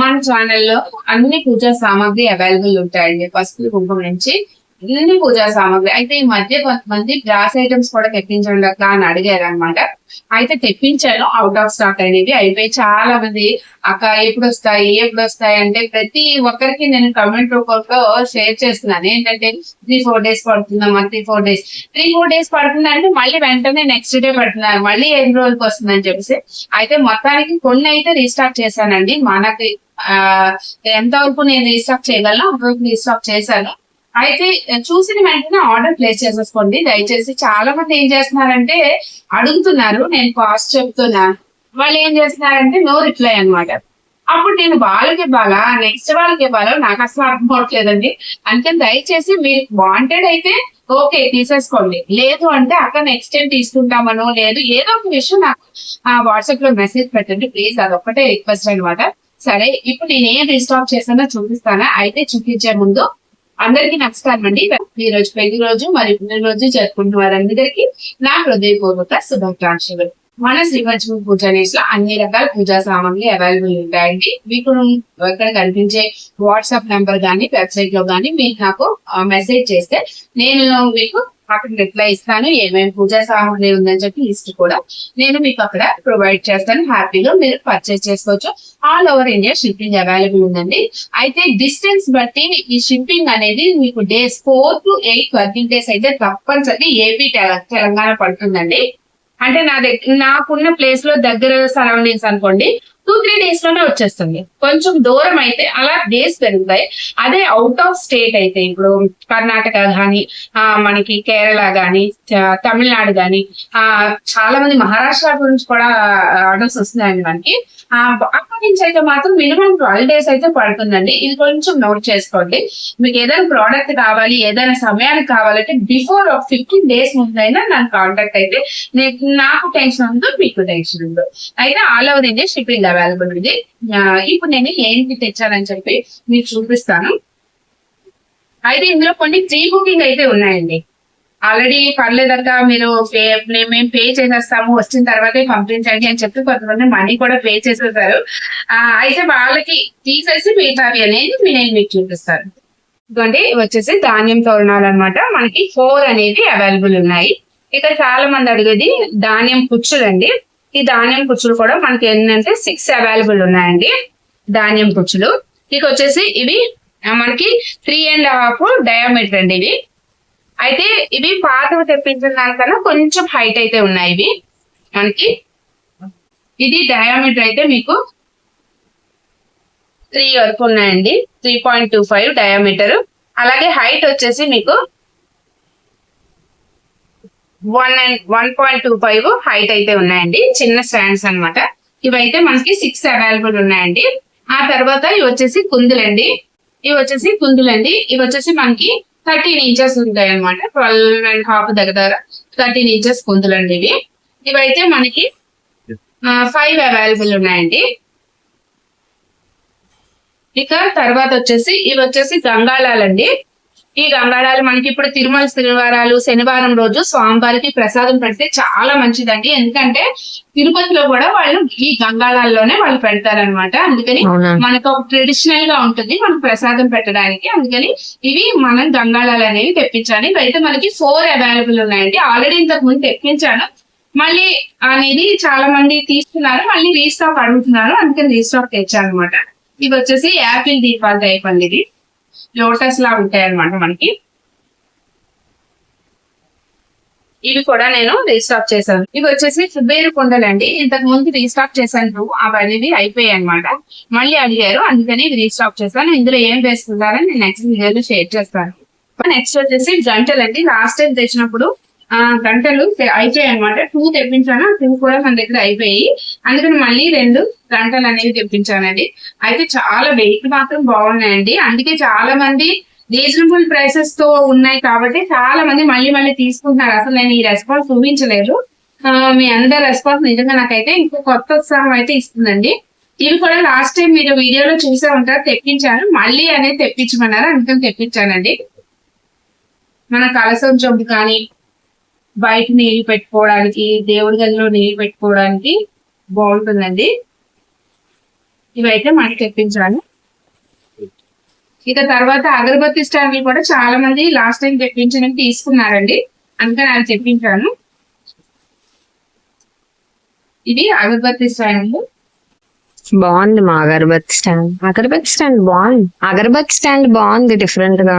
మన ఛానల్లో అన్ని పూజా సామాగ్రి అవైలబుల్ ఉంటాయండి. పసుపు కుంకుమ నుంచి అన్ని పూజా సామాగ్రి. అయితే ఈ మధ్య కొంతమంది గ్లాస్ ఐటమ్స్ కూడా తెప్పించండి అట్లా అని అడిగారు అనమాట అయితే తెప్పించాను. అవుట్ ఆఫ్ స్టాక్ అనేది అయిపోయి చాలా మంది అక్క ఎప్పుడు వస్తాయి ఎప్పుడు వస్తాయి అంటే ప్రతి ఒక్కరికి నేను కమెంట్ రూపంలో షేర్ చేస్తున్నాను. ఏంటంటే three four days పడుతుందమ్మా three four days. Three four days పడుతుంది అంటే మళ్ళీ వెంటనే నెక్స్ట్ డే పడుతున్నారు. మళ్ళీ ఎన్ని రోజులకి వస్తుందని చెప్పేసి. అయితే మొత్తానికి కొన్ని అయితే రీస్టార్ట్ చేశానండి. మనకి ఎంత వరకు నేను రీస్టాక్ చేయగలను అంతవరకు రీస్టాక్ చేశాను. అయితే చూసిన వెంటనే ఆర్డర్ ప్లేస్ చేసేసుకోండి. దయచేసి చాలా మంది ఏం చేస్తున్నారంటే అడుగుతున్నారు. నేను కాస్ట్ చెప్తున్నాను వాళ్ళు ఏం చేస్తున్నారంటే నో రిప్లై అన్నమాట. అప్పుడు నేను వాళ్ళకి ఇవ్వాలా? నెక్స్ట్ వాళ్ళకి ఇవ్వాలో? నాకు అసలు అర్థం అవట్లేదండి అందుకని దయచేసి మీరు వాంటెడ్ అయితే ఓకే తీసేసుకోండి. లేదు అంటే అక్కడ నెక్స్ట్ టైం తీసుకుంటామనో లేదు ఏదో ఒక విషయం నాకు వాట్సాప్లో మెసేజ్ పెట్టండి. ప్లీజ్ అదొక్కటే రిక్వెస్ట్ అనమాట సరే ఇప్పుడు నేను ఏం రీస్టాక్ చేశానో చూపిస్తానా అయితే చూపించే ముందు అందరికీ నమస్కారం అండి. ఈ రోజు పెళ్ళి రోజు మరియు పుణ్య రోజు జరుపుకుంటున్న వారందరికీ నా హృదయపూర్వక శుభాకాంక్షలు. మన శ్రీపంచమి పూజ లో అన్ని రకాల పూజా సామాగ్రి అవైలబుల్ ఉంటాయండి. మీకు ఇక్కడ కనిపించే వాట్సాప్ నెంబర్ గానీ వెబ్సైట్లో గానీ మీరు నాకు మెసేజ్ చేస్తే నేను మీకు అక్కడ రిప్లై ఇస్తాను. ఏమేమి పూజా సామాగ్రి ఉందని చెప్పి లిస్ట్ కూడా నేను మీకు అక్కడ ప్రొవైడ్ చేస్తాను. హ్యాపీగా మీరు పర్చేస్ చేసుకోవచ్చు. All over India shipping available ఉందండి. అయితే డిస్టెన్స్ బట్టి ఈ షిప్పింగ్ అనేది మీకు days four to eight working days అయితే తప్పనిసరి ఏపీ తెలంగాణ పడుతుందండి. అంటే నా దగ్గర నాకున్న ప్లేస్లో దగ్గర సరౌండింగ్స్ అనుకోండి టూ త్రీ డేస్లోనే వచ్చేస్తుంది. కొంచెం దూరం అయితే అలా డేస్ పెరుగుతాయి. అదే అవుట్ ఆఫ్ స్టేట్ అయితే ఇప్పుడు కర్ణాటక గాని ఆ మనకి కేరళ గాని తమిళనాడు గాని ఆ చాలా మంది మహారాష్ట్ర గురించి కూడా ఆర్డర్స్ వస్తున్నాయండి మనకి. ఆ నుంచి అయితే మాత్రం మినిమం ట్వెల్వ్ డేస్ అయితే పడుతుందండి. ఇది కొంచెం నోట్ చేసుకోండి. మీకు ఏదైనా ప్రోడక్ట్ కావాలి ఏదైనా సమయానికి కావాలంటే బిఫోర్ ఒక ఫిఫ్టీన్ డేస్ ముందైనా నాకు కాంటాక్ట్ అయితే నేను నాకు టెన్షన్ ఉందో మీకు టెన్షన్ ఉందో అయితే all over India shipping available ఉంది. ఇప్పుడు నేను ఏంటి తెచ్చానని చెప్పి మీకు చూపిస్తాను. అయితే ఇందులో కొన్ని ప్రీ బుకింగ్ అయితే ఉన్నాయండి. ఆల్రెడీ పర్లేదక్క మీరు పే మేము పే చేసేస్తాము వచ్చిన తర్వాతే పంపించండి అని చెప్పి కొంతమంది మనీ కూడా పే చేసేసారు. అయితే వాళ్ళకి తీసేసి మిగతావి అనేది మీ- నేను మీకు చూపిస్తాను. ఇదిగోండి వచ్చేసి ధాన్యం తోరణాలు అనమాట మనకి ఫోర్ అనేది అవైలబుల్ ఉన్నాయి. ఇక చాలా మంది అడిగేది ధాన్యం కుచ్చులు అండి ఈ ధాన్యం కుచ్చులు కూడా మనకి ఏంటంటే సిక్స్ అవైలబుల్ ఉన్నాయండి ధాన్యం కుచ్చులు ఇక వచ్చేసి ఇవి మనకి త్రీ అండ్ హాఫ్ డయామీటర్ అండి ఇవి. అయితే ఇవి పాతవి తెప్పించిన దానికన్నా కొంచెం హైట్ అయితే ఉన్నాయి ఇవి. మనకి ఇది డయామీటర్ అయితే మీకు త్రీ వరకు ఉన్నాయండి. Three point two five diameter అలాగే హైట్ వచ్చేసి మీకు one and one point two five height అయితే ఉన్నాయండి. చిన్న స్టాండ్స్ అన్నమాట. ఇవైతే మనకి సిక్స్ అవైలబుల్ ఉన్నాయండి. ఆ తర్వాత ఇవి వచ్చేసి కుందులండి. ఇవి వచ్చేసి కుందులండి. ఇవి వచ్చేసి మనకి థర్టీన్ ఇంచెస్ ఉంటాయి అనమాట ట్వెల్వ్ అండ్ హాఫ్ దగ్గర థర్టీన్ ఇంచెస్ కుందులండి ఇవి. ఇవైతే మనకి ఫైవ్ అవైలబుల్ ఉన్నాయండి. ఇక తర్వాత వచ్చేసి ఇవి వచ్చేసి గంగాళాలండి ఈ గంగాళాలు మనకి ఇప్పుడు తిరుమల శనివారాలు శనివారం రోజు స్వామివారికి ప్రసాదం పెడితే చాలా మంచిదండి. ఎందుకంటే తిరుపతిలో కూడా వాళ్ళు ఈ గంగాళాల్లోనే వాళ్ళు పెడతారనమాట అందుకని మనకు ఒక ట్రెడిషనల్గా ఉంటుంది మనం ప్రసాదం పెట్టడానికి. అందుకని ఇవి మనం గంగాళాలు అనేవి తెప్పించాలి. ఇవైతే మనకి ఫోర్ అవైలబుల్ ఉన్నాయండి. ఆల్రెడీ ఇంతకు ముందు తెప్పించాను. మళ్ళీ అనేది చాలా మంది తీసుకున్నారు మళ్ళీ రీస్టాక్ అడుగుతున్నారు. అందుకని రీస్టాక్ తెచ్చాను అనమాట ఇవి వచ్చేసి యాపిల్ దీపాల టైప్ అండి ఇది. లోటస్ లా ఉంటాయి అనమాట మనకి. ఇవి కూడా నేను రీస్టాక్ చేశాను. ఇవి వచ్చేసి కుబేరు కుండలు అండి. ఇంతకు ముందు రీస్టాక్ చేశాను అవన్నీ అయిపోయాయి అనమాట మళ్ళీ అడిగారు అందుకని ఇవి రీస్టాక్ చేశాను. ఇందులో ఏం వేస్తున్నారని నేను నెక్స్ట్ వీడియోలో షేర్ చేస్తాను. నెక్స్ట్ వచ్చేసి గంటలు అండి లాస్ట్ టైం తెచ్చినప్పుడు గంటలు అయిపోయాయి అనమాట టూ తెప్పించాను? టూ కూడా మన దగ్గర అయిపోయాయి. అందుకని మళ్ళీ రెండు గంటలు అనేవి తెప్పించానండి. అయితే చాలా వెయిట్ మాత్రం బాగున్నాయండి. అందుకే చాలా మంది రీజనబుల్ ప్రైసెస్తో ఉన్నాయి కాబట్టి చాలా మంది మళ్ళీ మళ్ళీ తీసుకుంటున్నారు. అసలు నేను ఈ రెస్పాన్స్ చూపించలేదు. మీ అందరి రెస్పాన్స్ నిజంగా నాకైతే ఇంకో కొత్త ఉత్సాహం అయితే ఇస్తుందండి. ఇవి కూడా లాస్ట్ టైం మీరు వీడియోలో చూసే ఉంటారు. తెప్పించాను. మళ్ళీ అనేది తెప్పించమన్నారు. అందుకని తెప్పించానండి. మన కలసం చెంబు కానీ బయట నీళ్ళు పెట్టుకోవడానికి దేవుడి గదిలో నీళ్ళు పెట్టుకోవడానికి బాగుంటుందండి. ఇవైతే మనకి తెప్పించాను ఇక తర్వాత అగరబత్తి స్టాండ్లు కూడా చాలా మంది లాస్ట్ టైం తెప్పించిన తీసుకున్నారండి. అందుకని అది తెప్పించాను. ఇది అగరబత్తి స్టాండ్లు బాగుంది మా అగరబత్తి స్టాండ్. అగరబత్తి స్టాండ్ బాగుంది. అగరబత్తి స్టాండ్ బాగుంది డిఫరెంట్గా.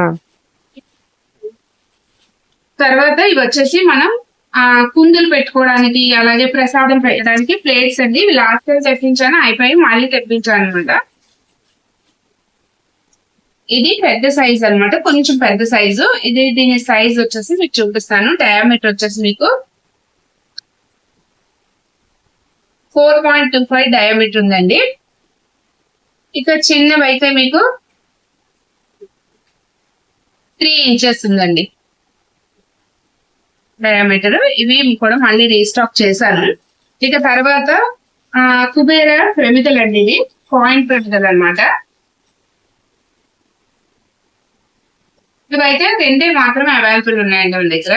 తర్వాత ఇవి వచ్చేసి మనం కుందులు పెట్టుకోవడానికి అలాగే ప్రసాదం పెట్టడానికి ప్లేట్స్ అండి. ఇవి లాస్ట్ టైం తెప్పించాను అయిపోయి మళ్ళీ తెప్పించాను అనమాట. ఇది పెద్ద సైజ్ అనమాట కొంచెం పెద్ద సైజు ఇది దీని సైజ్ వచ్చేసి మీకు చూపిస్తాను. డయామీటర్ వచ్చేసి మీకు four point two five diameter ఉందండి. ఇక్కడ చిన్నవి అయితే మీకు త్రీ ఇంచెస్ ఉందండి. డయామీటర్ ఇవి కూడా మళ్ళీ రీస్టాక్ చేశాను. ఇక తర్వాత కుబేర ప్రమిదలు అండి ఇవి పాయింట్ ప్రమితలు అనమాట ఇవైతే రెండే మాత్రమే అవైలబుల్ ఉన్నాయండి మన దగ్గర.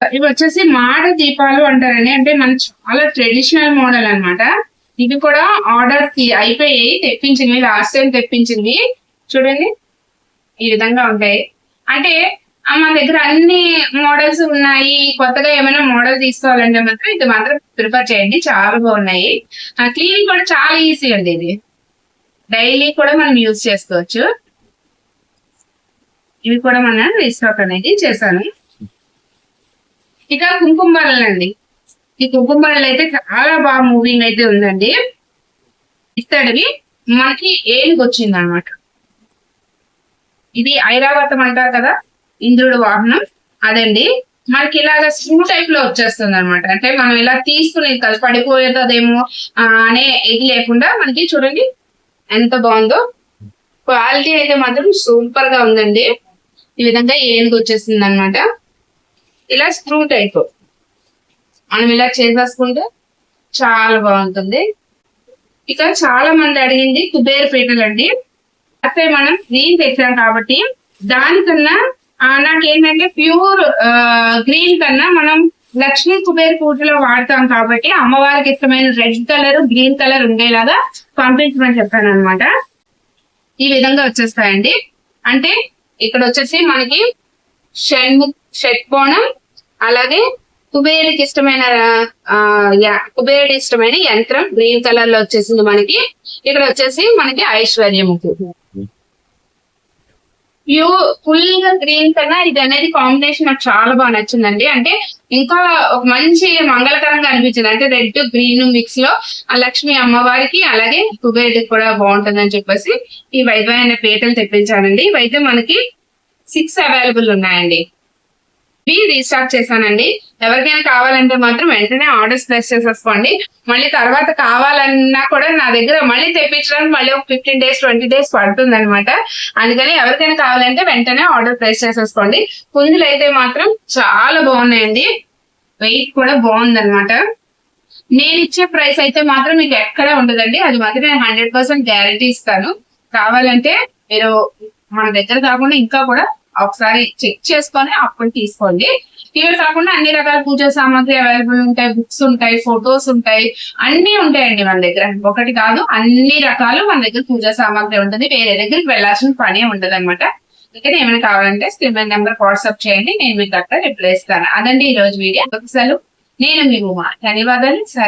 ఇవి వచ్చేసి మాడ దీపాలు అంటారండి. అంటే మన చాలా ట్రెడిషనల్ మోడల్ అనమాట ఇవి కూడా ఆర్డర్ అయిపోయి తెప్పించింది లాస్ట్ టైం తెప్పించింది. చూడండి ఈ విధంగా ఉంటాయి. అంటే మన దగ్గర అన్ని మోడల్స్ ఉన్నాయి. కొత్తగా ఏమైనా మోడల్ తీసుకోవాలంటే మాత్రం ఇది మాత్రం ప్రిఫర్ చేయండి. చాలా బాగున్నాయి. క్లీనింగ్ కూడా చాలా ఈజీ అండి ఇది. డైలీ కూడా మనం యూజ్ చేసుకోవచ్చు. ఇవి కూడా మనం రీస్టాక్ అనేది చేశాను. ఇక కుంకుమ అండి ఈ కుంకుమ అయితే చాలా బాగా మూవింగ్ అయితే ఉందండి. ఇత్తడివి మనకి ఏనుగు వచ్చింది అనమాట ఇది ఐరావతం అంటారు కదా? ఇంద్రుడు వాహనం. అదండి. మనకి ఇలాగ స్క్రూ టైప్లో వచ్చేస్తుంది అనమాట అంటే మనం ఇలా తీసుకుని కదా పడిపోయేదేమో అనే ఇది లేకుండా మనకి చూడండి ఎంత బాగుందో. క్వాలిటీ అయితే మాత్రం సూపర్గా ఉందండి. ఈ విధంగా ఏనుగు వచ్చేసింది అనమాట ఇలా స్క్రూ టైప్ మనం ఇలా చేసేసుకుంటే చాలా బాగుంటుంది. ఇక చాలా మంది అడిగింది కుబేర పీటలు అండి అయితే మనం గ్రీన్ తెచ్చాం కాబట్టి దానికన్నా నాకేంటంటే ప్యూర్ గ్రీన్ కన్నా మనం లక్ష్మీ కుబేర్ పూజలో వాడతాం కాబట్టి అమ్మవారికి ఇష్టమైన రెడ్ కలర్ గ్రీన్ కలర్ ఉండేలాగా పంపించమని చెప్పాను అనమాట ఈ విధంగా వచ్చేస్తాయండి. అంటే ఇక్కడ వచ్చేసి మనకి షణ్ము షట్కోణం అలాగే కుబేరుకి ఇష్టమైన ఆ, కుబేరుడి ఇష్టమైన యంత్రం గ్రీన్ కలర్లో వచ్చేసింది మనకి. ఇక్కడ వచ్చేసి మనకి ఐశ్వర్యముఖి. వ్యూ ఫుల్గా గ్రీన్ కన్నా ఇది అనేది కాంబినేషన్ నాకు చాలా బాగా నచ్చిందండి. అంటే ఇంకా ఒక మంచి మంగళకరంగా అనిపించింది. అంటే రెడ్ గ్రీన్ మిక్స్లో ఆ లక్ష్మి అమ్మవారికి అలాగే కుబేరుడికి కూడా బాగుంటుందని చెప్పేసి ఈ వైద్యమైన పీటలు తెప్పించానండి. ఇవైతే మనకి సిక్స్ అవైలబుల్ ఉన్నాయండి. ఇవి రీస్టార్ట్ చేశానండి. ఎవరికైనా కావాలంటే మాత్రం వెంటనే ఆర్డర్స్ ప్లేస్ చేసేసుకోండి. మళ్ళీ తర్వాత కావాలన్నా కూడా నా దగ్గర మళ్ళీ తెప్పించడానికి మళ్ళీ ఒక ఫిఫ్టీన్ డేస్ ట్వంటీ డేస్ పడుతుంది అనమాట అందుకని ఎవరికైనా కావాలంటే వెంటనే ఆర్డర్ ప్లేస్ చేసేసుకోండి. కుందులు అయితే మాత్రం చాలా బాగున్నాయండి. వెయిట్ కూడా బాగుందనమాట నేను ఇచ్చే ప్రైస్ అయితే మాత్రం మీకు ఎక్కడ ఉండదండి. అది మాత్రం నేను హండ్రెడ్ పర్సెంట్ గ్యారంటీ ఇస్తాను. కావాలంటే మీరు మన దగ్గర కాకుండా ఇంకా కూడా ఒకసారి చెక్ చేసుకొని అప్పుడు తీసుకోండి. ఇవి కాకుండా అన్ని రకాల పూజా సామాగ్రి అవైలబుల్ ఉంటాయి బుక్స్ ఉంటాయి ఫొటోస్ ఉంటాయి అన్ని ఉంటాయండి మన దగ్గర. ఒకటి కాదు అన్ని రకాలు మన దగ్గర పూజా సామాగ్రి ఉంటుంది. వేరే దగ్గరికి వెళ్ళాల్సిన పని ఉండదు అనమాట ఇక్కడ ఏమైనా కావాలంటే స్క్రీన్ నెంబర్ వాట్సాప్ చేయండి నేను మీకు అక్కడ రిప్లై ఇస్తాను. అదండి ఈ రోజు వీడియో. ఒకసారి నేను మీ ఉమా. ధన్యవాదాలు. సరే.